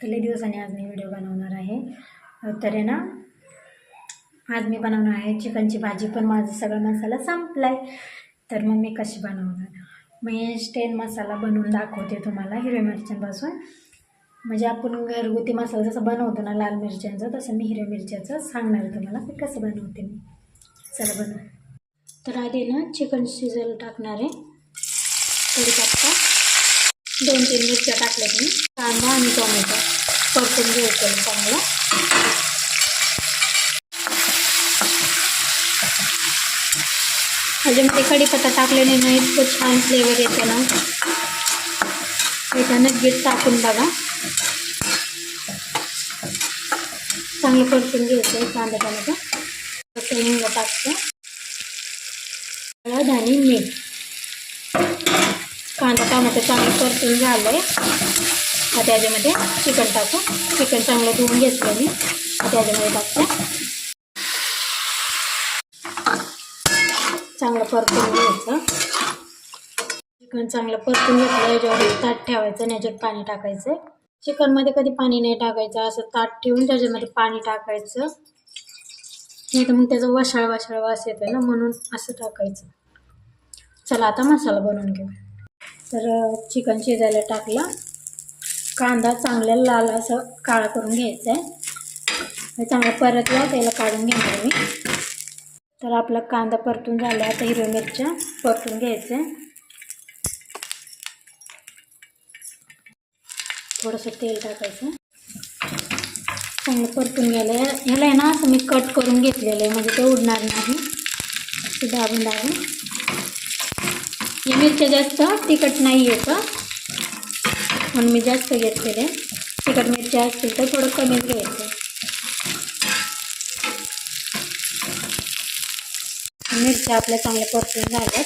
तर लई दिवसाने आज मी व्हिडिओ बनवणार आहे. तर आहे ना आज मी बनवणार आहे चिकनची भाजी पण माझा सगळा मसाला संपला आहे तर मग मी कशी बनवणार? मी स्टेन मसाला बनवून दाखवते तुम्हाला हिरव्या मिरच्यांपासून. म्हणजे आपण घरगुती मसाला जसं बनवतो ना लाल मिरच्यांचं तसं मी हिरव्या मिरच्याचं सांगणार आहे तुम्हाला की कसं बनवते मी. चला बनव तर आधी ना चिकन शिजायला टाकणार आहे. कढीपत्ता. दोन तीन मिरच्या टाकल्या मी. कांदा आणि टोमॅटो. परतून घ्यायचं चांगलं. ते कढीपत्ता टाकल्याने ना इतकं छान फ्लेवर येते ना. त्याच्यानं गीत टाकून बघा. चांगलं परतून घ्यायचं कांदा टोमॅटो. तसं टाकतो. हळद आणि मीठ. कांदा टमाटर चांगलं परतून झालं आहे आता त्याच्यामध्ये चिकन टाकू. चिकन चांगलं धुवून घेतलं मी. आता त्याच्यामध्ये टाकते. चांगलं परतून घ्यायचं. चिकन चांगलं परतून घेतलं. याच्यावर ताट ठेवायचं आणि याच्यात पाणी टाकायचं. चिकनमध्ये कधी पाणी नाही टाकायचं. असं ताट ठेवून त्याच्यामध्ये पाणी टाकायचं. नाही तर मग त्याचा वशाळ वशाळ वास येतो ना म्हणून असं टाकायचं. चला आता मसाला बनवून घेऊ. तर चिकन शिजायला टाकलं. कांदा चांगला लाल असं काळा करून घ्यायचा आहे. चांगला परतला त्याला काढून घेणार मी. तर आपला कांदा परतून झाला. आता हिरव्या मिरच्या परतून घ्यायच्या थोडंसं तेल टाकायचं. चांगलं परतून घ्यायला ह्याला आहे ना असं मी कट करून घेतलेलं आहे. म्हणजे ते उडणार नाही. ते दाबून दाबून ही मिरच्या जास्त तिखट नाही येतं. म्हणून मी जास्त घेतलेले. तिखट मिरच्या असतील तर थोडं कमीच घ्यायचं. मिरच्या आपल्या चांगल्या परतून झाल्यात.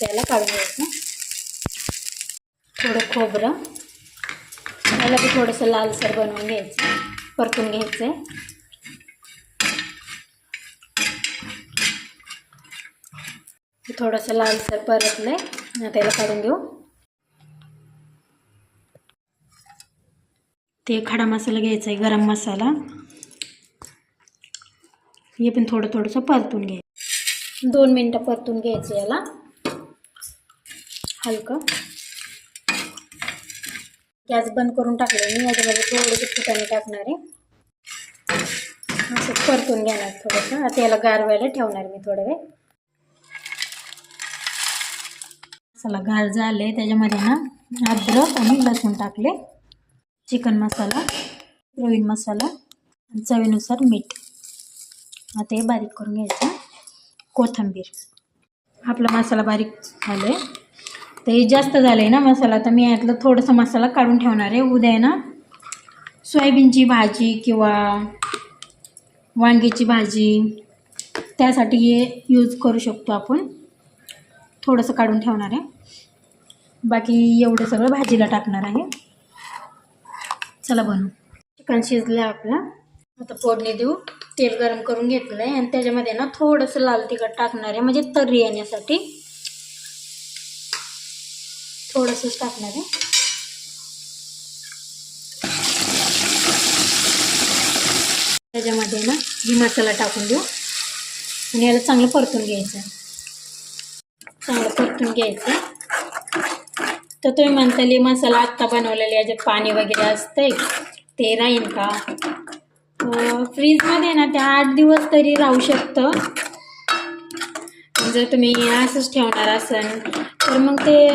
त्याला काढून घ्यायचं. थोडं खोबरं. त्याला बी थोडंसं लालसर बनवून घ्यायचं. परतून घ्यायचं थोडंसं लालसर परतलं आहे त्याला काढून घेऊ. ते खडा मसाला घ्यायचा आहे गरम मसाला. हे पण थोडं थोडंसं परतून घे. दोन मिनटं परतून घ्यायचं याला. हलकं. गॅस बंद करून टाकले मी याच्यामध्ये थोडंसं ठिकाणी टाकणार आहे. असं परतून घेणार थोडंसं. आता याला गारवायला ठेवणार मी थोडं वेळ. मसाला गार झाले त्याच्यामध्ये ना अद्रक आणि लसूण टाकले. चिकन मसाला प्रवीण मसाला चवीनुसार मीठ. आता हे बारीक करून घ्यायचं. कोथिंबीर. आपला मसाला बारीक झालं आहे तर हे जास्त झालं आहे ना मसाला तर मी यातलं थोडंसं मसाला काढून ठेवणार आहे. उद्या आहे ना सोयाबीनची भाजी किंवा वांग्याची भाजी त्यासाठी हे यूज करू शकतो आपण. थोडंसं काढून ठेवणार आहे. बाकी एवढं सगळं भाजीला टाकणार आहे. चला बनवू. चिकन शिजलं आपलं. आता फोडणी देऊ. तेल गरम करून घेतलं आहे आणि त्याच्यामध्ये ना थोडंसं लाल तिखट टाकणार आहे. म्हणजे तर्री येण्यासाठी. थोडंसंच टाकणार आहे. त्याच्यामध्ये ना ही मसाला टाकून देऊ. आणि याला चांगलं परतून घ्यायचं आहे. चांगलं परतून घ्यायचं. तर तुम्ही म्हणताली मसाला आत्ता बनवलेला याच्यात पाणी वगैरे असतंय. ते राहील का? फ्रीजमध्ये ना ते आठ दिवस तरी राहू शकतं. जर तुम्ही असंच ठेवणार असाल तर मग ते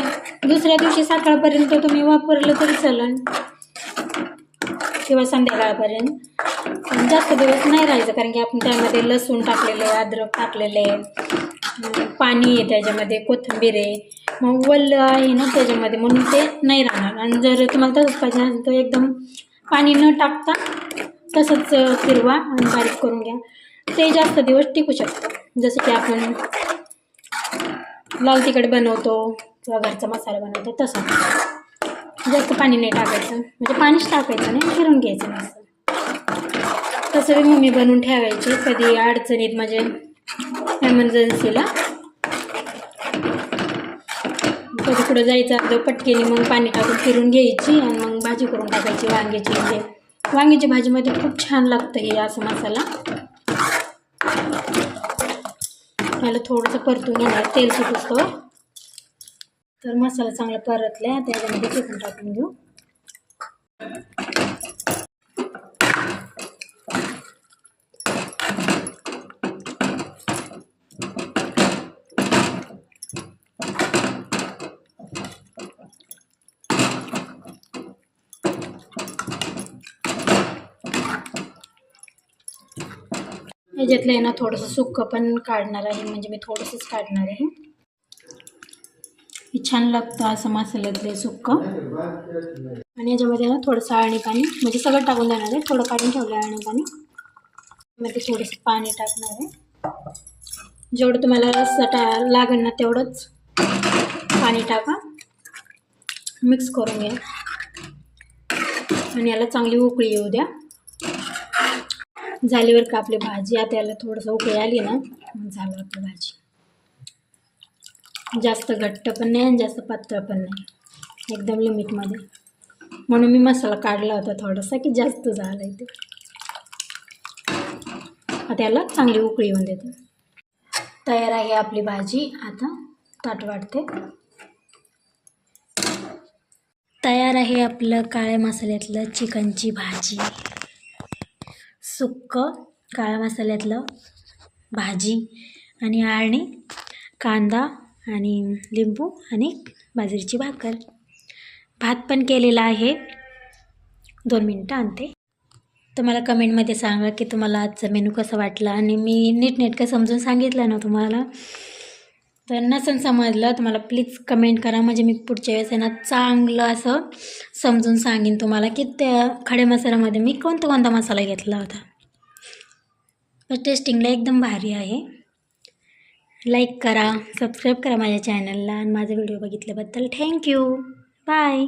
दुसऱ्या दिवशी सकाळपर्यंत तुम्ही वापरलं तरी चालेल किंवा संध्याकाळपर्यंत. पण जास्त दिवस नाही राहायचं कारण की आपण त्यामध्ये लसूण टाकलेलं आहे अद्रक टाकलेलं आहे. पाणी आहे त्याच्यामध्ये कोथिंबीर आहे. मग वल्ल आहे ना त्याच्यामध्ये म्हणून ते नाही राहणार. आणि जर तुम्हाला तसंच पाहिजे असेल तर एकदम पाणी न टाकता तसंच फिरवा आणि बारीक करून घ्या. ते जास्त दिवस टिकू शकतं. जसं की आपण लाल तिखट बनवतो किंवा घरचा मसाला बनवतो तसं. जास्त पाणी नाही टाकायचं. म्हणजे पाणीच टाकायचं नाही फिरून घ्यायचं मस्त तसं मी मम्मी बनवून ठेवायची. कधी अडचणीत म्हणजे एमर्जन्सीला कधी कुठं जायचं असलं पटकेने मग पाणी टाकून फिरून घ्यायची आणि मग भाजी करून टाकायची वांग्याची म्हणजे वांग्याची भाजीमध्ये खूप छान लागतं हे असं मसाला. मला थोडंसं परतून घेणार तेल सुटतो तर मसाला चांगला परतला त्याच्यामध्ये चिकन टाकून घेऊ. याच्यातलं आहे ना थोडंसं सुक्कं पण काढणार आहे. म्हणजे मी थोडंसंच काढणार आहे. हे छान लागतं असं मसाल्यातलं सुक्कं. आणि याच्यामध्ये ना थोडंसं आणि पाणी. म्हणजे सगळं टाकून देणार आहे. थोडं काढून ठेवलं आहे आणि पाणी. मध्ये थोडंसं पाणी टाकणार आहे. जेवढं तुम्हाला रस्सा टा लागेल ना तेवढंच पाणी टाका. मिक्स करून घ्या. आणि याला चांगली उकळी येऊ द्या. झालीवर का आपली भाजी आता याला थोडंसं उकळी आली ना झालं आपली भाजी. जास्त घट्ट पण नाही आणि जास्त पातळ पण नाही एकदम लिमिटमध्ये. म्हणून मी मसाला काढला होता थोडासा की जास्त झाला आहे ते. आता याला चांगली उकळी येऊन देते. तयार आहे आपली भाजी आता ताट वाटते तयार आहे आपलं काळ्या मसाल्यातलं चिकनची भाजी. सुक्कं काळ्या मसाल्यातलं भाजी आणि आळणी कांदा आणि लिंबू आणि बाजरीची भाकर. भात पण केलेला आहे. दोन मिनटं आणते. तर मला कमेंटमध्ये सांगा की तुम्हाला आजचा मेनू कसा वाटला आणि मी नीटनेटकं समजून सांगितलं ना तुम्हाला. तर नसन समजलं तर मला प्लीज कमेंट करा. म्हणजे मी पुढच्या वेळेस ना चांगलं असं समजून सांगेन तुम्हाला की त्या खडे मसाल्यामध्ये मी कोणता कोणता मसाला घेतला होता. तर टेस्टिंगला एकदम भारी आहे. लाईक करा सबस्क्राईब करा माझ्या चॅनलला आणि माझा व्हिडिओ बघितल्याबद्दल थँक्यू बाय